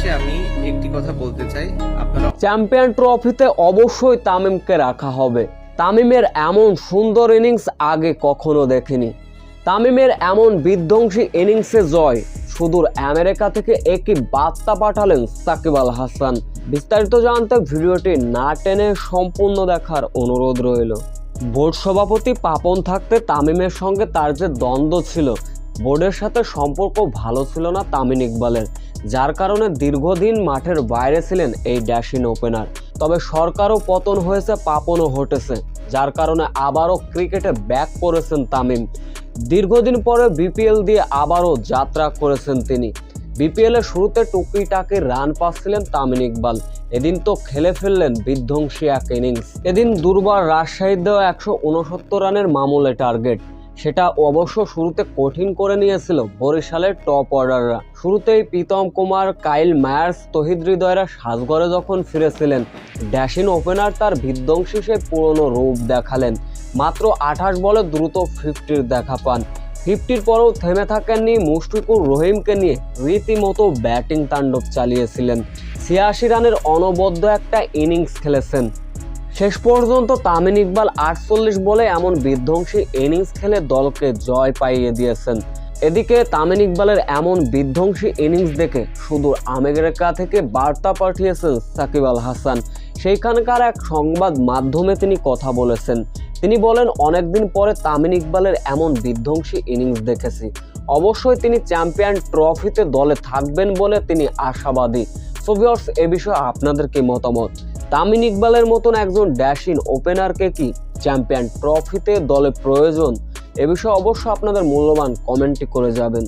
উদ্দেশ্যে আমি একটি কথা বলতে চাই। আপনারা চ্যাম্পিয়ন ট্রফিতে অবশ্যই তামিমকে রাখা হবে। তামিমের এমন সুন্দর ইনিংস আগে কখনো দেখেনি। তামিমের এমন বিধ্বংসী ইনিংসে জয় সুদূর আমেরিকা থেকে একই বার্তা পাঠালেন সাকিব আল হাসান। বিস্তারিত জানতে ভিডিওটি না টেনে সম্পূর্ণ দেখার অনুরোধ রইল। বোর্ড সভাপতি পাপন থাকতে তামিমের সঙ্গে তার যে দ্বন্দ্ব ছিল বোর্ডের সাথে সম্পর্ক ভালো ছিল না তামিম ইকবালের, যার কারণে দীর্ঘদিন মাঠের বাইরে ছিলেন এই ড্যাশিন ওপেনার। তবে সরকারও পতন হয়েছে, পাপনও ঘটেছে, যার কারণে আবারও ক্রিকেটে ব্যাক করেছেন তামিম। দীর্ঘদিন পরে বিপিএল দিয়ে আবারও যাত্রা করেছেন তিনি। বিপিএল এর শুরুতে টুকিটাকি রান পাচ্ছিলেন তামিম ইকবাল। এদিন তো খেলে ফেললেন বিধ্বংসী এক ইনিংস। এদিন দুর্বার রাজশাহীর দেওয়া একশো উনসত্তর রানের মামুলে টার্গেট। সেটা অবশ্য শুরুতে কঠিন করে নিয়েছিল বরিশালের টপ অর্ডাররা শুরুতেই প্রীতম কুমার, কাইল মায়ার্স, তহিদ হৃদয়রা সাজঘরে যখন ফিরেছিলেন ড্যাশিন ওপেনার তার বিধ্বংসী সে পুরনো রূপ দেখালেন। মাত্র আঠাশ বলে দ্রুত ফিফটির দেখা পান। ফিফটির পরেও থেমে থাকেননি মুশফিকুর রহিমকে নিয়ে, রীতিমতো ব্যাটিং তাণ্ডব চালিয়েছিলেন। ছিয়াশি রানের অনবদ্য একটা ইনিংস খেলেছেন। শেষ পর্যন্ত তামিম ইকবাল আটচল্লিশ বলে এমন বিধ্বংসী ইনিংস খেলে দলকে জয় পাইয়ে দিয়েছেন। এদিকে তামিম ইকবালের এমন বিধ্বংসী ইনিংস দেখে শুধু আমেরিকা থেকে বার্তা পাঠিয়েছেন সাকিব আল হাসান। সেইখানকার এক সংবাদ মাধ্যমে তিনি কথা বলেছেন। তিনি বলেন, অনেকদিন পরে তামিম ইকবালের এমন বিধ্বংসী ইনিংস দেখেছি। অবশ্যই তিনি চ্যাম্পিয়ন ট্রফিতে দলে থাকবেন বলে তিনি আশাবাদী। সো ভিউয়ার্স, এ বিষয়ে আপনাদের কি মতামত? তামিম ইকবালের মতন একজন ড্যাশিন ওপেনারকে কি চ্যাম্পিয়ন ট্রফিতে দলে প্রয়োজন? এ বিষয়ে অবশ্য আপনাদের মূল্যবান কমেন্টটি করে যাবেন।